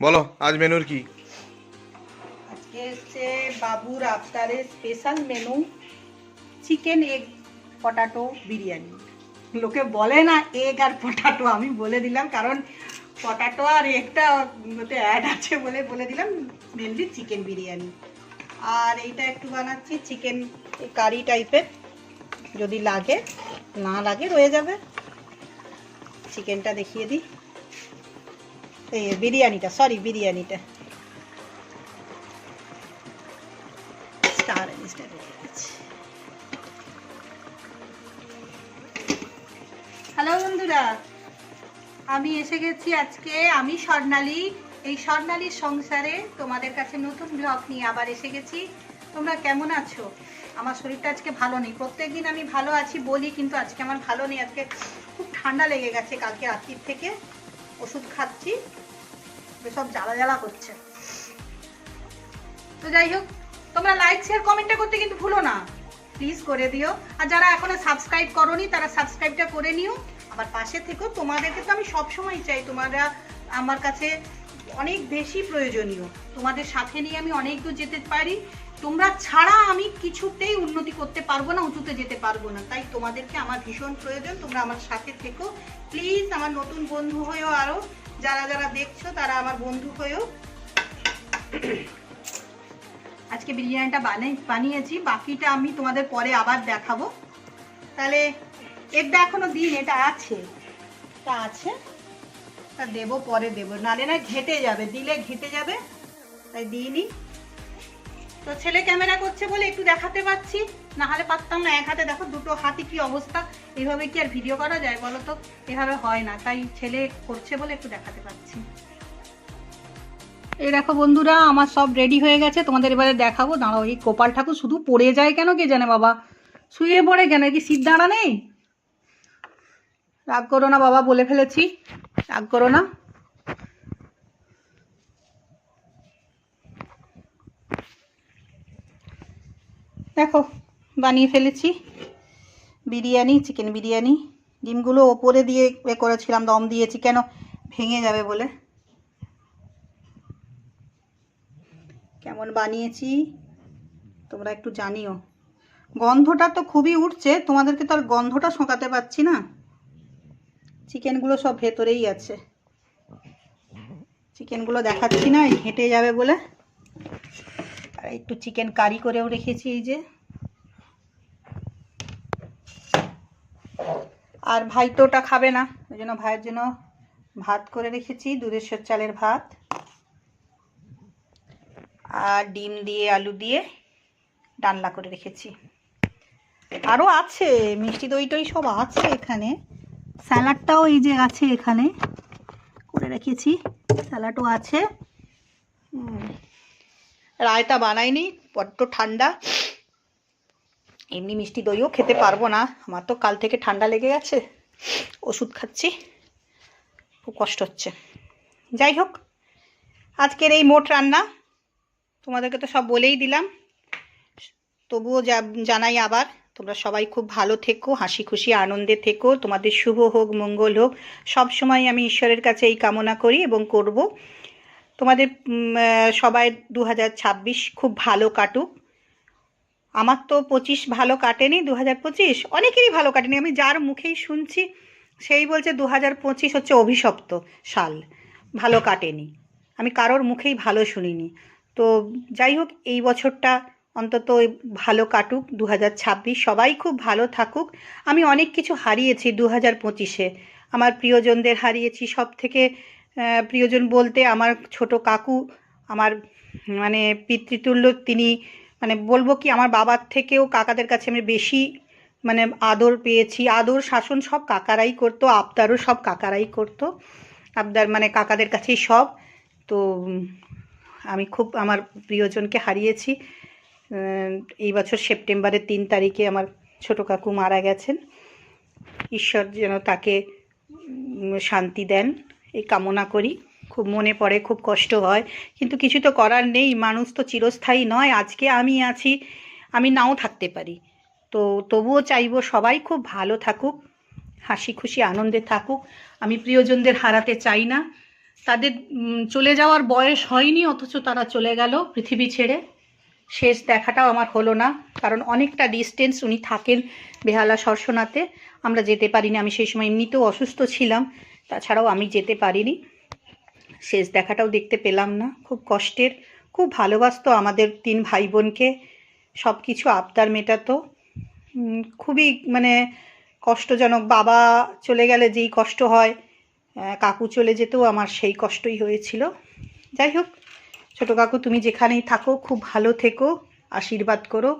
বলো, আজ মেনুর কি? আজকে হচ্ছে বাবুর আফতারের special menu chicken egg potato biryani. লোকে বলে না এগ আর পটাটো আমি বলে দিলাম, কারণ পটাটো আর এগটা ওতে অ্যাড আছে বলে বলে দিলাম মেনলি চিকেন বিরিয়ানি। আর এইটা একটু বানাচ্ছি চিকেন কারি টাইপের যদি লাগে, না লাগে, রয়ে যাবে। চিকেনটা দেখিয়ে দিই। এই বিরিয়ানিটা সরি বিরিয়ানিটা। হ্যালো বন্ধুরা, আমি এসে গেছি আজকে, আমি স্বর্ণালী। এই স্বর্ণালীর সংসারে তোমাদের কাছে নতুন ব্লগ নিয়ে আবার এসে গেছি। তোমরা কেমন আছো? আমার শরীরটা আজকে ভালো নেই। প্রত্যেকদিন আমি ভালো আছি বলি, কিন্তু আজকে আমার ভালো নেই। আজকে খুব ঠান্ডা লেগে গেছে, কালকে রাত্রির থেকে। ওষুধ খাচ্ছি। সব জ্বালা জ্বালা করছে। তো যাই হোক, তোমরা লাইক শেয়ার কমেন্টটা করতে কিন্তু ভুলো না। প্লিজ করে দিও। আর যারা এখনও সাবস্ক্রাইব করনি, তারা সাবস্ক্রাইবটা করে নিও। আবার পাশে থেকেও তোমাদেরকে তো আমি সবসময় চাই, তোমরা আমার কাছে অনেক বেশি প্রয়োজনীয়। তোমাদের সাথে নিয়ে আমি অনেক দূর যেতে পারি। তোমরা ছাড়া আমি কিছুতেই উন্নতি করতে পারব না, উঁচুতে যেতে পারব না। তাই তোমাদেরকে আমার ভীষণ প্রয়োজন। তোমরা আমার সাথে থেকো। প্লিজ আমার নতুন বন্ধু হয়েও আরও যারা যারা দেখছ, তারা আমার বন্ধু হয়েও আজকে বিরিয়ানিটা বানাই, বানিয়েছি। বাকিটা আমি তোমাদের পরে আবার দেখাবো। তাহলে এটা এখনও দিন, এটা আছে। এটা আছে। তা দেবো, পরে দেবো। নালে না ঘেটে যাবে, দিলে ঘেটে যাবে, তাই দিইনি। তো ছেলে ক্যামেরা করছে বলে একটু দেখাতে পাচ্ছি। না হলে পারতাম না, এক হাতে দেখো দুটো হাতে কি অবস্থা। এইভাবে কি আর ভিডিও করা যায় বলো তো? এভাবে হয় না, তাই ছেলে করছে বলে একটু দেখাতে পাচ্ছি এই দেখো বন্ধুরা, আমার সব রেডি হয়ে গেছে, তোমাদের এবারে দেখাবো। দাঁড়াও, এই গোপাল ঠাকুর শুধু পড়ে যায় কেন কে জানে বাবা? শুয়ে পড়ে কেন? কি সিদ্ধ দাঁড়া নেই? রাগ করো না বাবা, বলে ফেলেছি। রাগ করো না। দেখো বানিয়ে ফেলেছি। বিরিয়ানি চিকেন বিরিয়ানি। ডিমগুলো ওপরে দিয়ে এ করেছিলাম, দম দিয়েছি। কেন? ভেঙে যাবে বলে। কেমন বানিয়েছি? তোমরা একটু জানিও। গন্ধটা তো খুবই উঠছে, তোমাদেরকে তো আর গন্ধটা শোকাতে পারছি না। চিকেনগুলো সব ভেতরেই আছে। চিকেনগুলো দেখাচ্ছি না ঘেঁটে যাবে বলে। আর একটু চিকেন কারি করেও রেখেছি এই যে। আর ভাই তো ওটা খাবে না। ওই জন্য ভাইয়ের জন্য ভাত করে রেখেছি দুধেশ্বর চালের ভাত। আর ডিম দিয়ে, আলু দিয়ে ডালনা করে রেখেছি। আরও আছে, মিষ্টি দই টই সব আছে এখানে। স্যালাডটাও এই যে আছে এখানে। করে রেখেছি, স্যালাডও আছে। রায়তা বানাইনি, বড্ড ঠান্ডা। এমনি মিষ্টি দইও খেতে পারব না। আমার তো কাল থেকে ঠান্ডা লেগে গেছে। ওষুধ খাচ্ছি। খুব কষ্ট হচ্ছে। যাই হোক, আজকের এই মোট রান্না তোমাদেরকে তো সব বলেই দিলাম। তবুও যা জানাই আবার, তোমরা সবাই খুব ভালো থেকো, হাসি খুশি, আনন্দে থেকো। তোমাদের শুভ হোক, মঙ্গল হোক। সব সময় আমি ঈশ্বরের কাছে এই কামনা করি এবং করব। তোমাদের সবাই দু হাজার ছাব্বিশ খুব ভালো কাটুক। আমার তো পঁচিশ ভালো কাটেনি দু হাজার পঁচিশ। অনেকেরই ভালো কাটেনি, আমি যার মুখেই শুনছি, সেই বলছে দু হাজার পঁচিশ হচ্ছে অভিশপ্ত সাল, ভালো কাটেনি। আমি কারোর মুখেই ভালো শুনিনি। তো যাই হোক, এই বছরটা অন্তত ভালো কাটুক দু হাজার ছাব্বিশ, সবাই খুব ভালো থাকুক। আমি অনেক কিছু হারিয়েছি দু হাজার পঁচিশে। আমার প্রিয়জনদের হারিয়েছি সব থেকে প্রিয়জন বলতে আমার ছোট কাকু, আমার মানে পিতৃতুল্য, তিনি মানে বলব কি আমার বাবার থেকেও কাকাদের কাছে আমি বেশি মানে আদর পেয়েছি। আদর, শাসন সব কাকারাই করতো, আবদারও সব কাকারাই করতো। আবদার মানে কাকাদের কাছেই সব। তো আমি খুব আমার প্রিয়জনকে হারিয়েছি। এই বছর সেপ্টেম্বরের তিন তারিখে আমার ছোট কাকু মারা গেছেন। ঈশ্বর যেন তাকে শান্তি দেন, এই কামনা করি। খুব মনে পড়ে, খুব কষ্ট হয়। কিন্তু কিছু তো করার নেই, মানুষ তো চিরস্থায়ী নয়, আজকে আমি আছি, আমি নাও থাকতে পারি। তো তবুও চাইব সবাই খুব ভালো থাকুক, হাসি খুশি আনন্দে থাকুক। আমি প্রিয়জনদের হারাতে চাই না। তাদের চলে যাওয়ার বয়স হয়নি, অথচ তারা চলে গেল পৃথিবী ছেড়ে। শেষ দেখাটাও আমার হলো না, কারণ অনেকটা ডিস্টেন্স উনি থাকেন বেহালা সরসনাতে। আমরা যেতে পারিনি, আমি সেই সময় এমনিতেও অসুস্থ ছিলাম, তাছাড়াও আমি যেতে পারিনি। শেষ দেখাটাও দেখতে পেলাম না। খুব কষ্টের, খুব ভালোবাসতো আমাদের তিন ভাই বোনকে সব কিছু আবদার মেটাতো। খুবই মানে কষ্টজনক, বাবা চলে গেলে যেই কষ্ট হয় কাকু চলে যেতেও আমার সেই কষ্টই হয়েছিল। যাই হোক, ছোটো কাকু তুমি যেখানেই থাকো, খুব ভালো থেকো, আশীর্বাদ করো।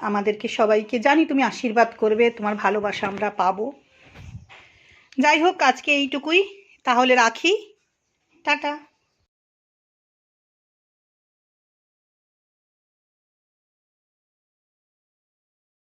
আমাদেরকে সবাইকে জানি তুমি আশীর্বাদ করবে, তোমার ভালোবাসা আমরা পাবো। যাই হোক, আজকে এইটুকুই। তাহলে রাখি। টাটা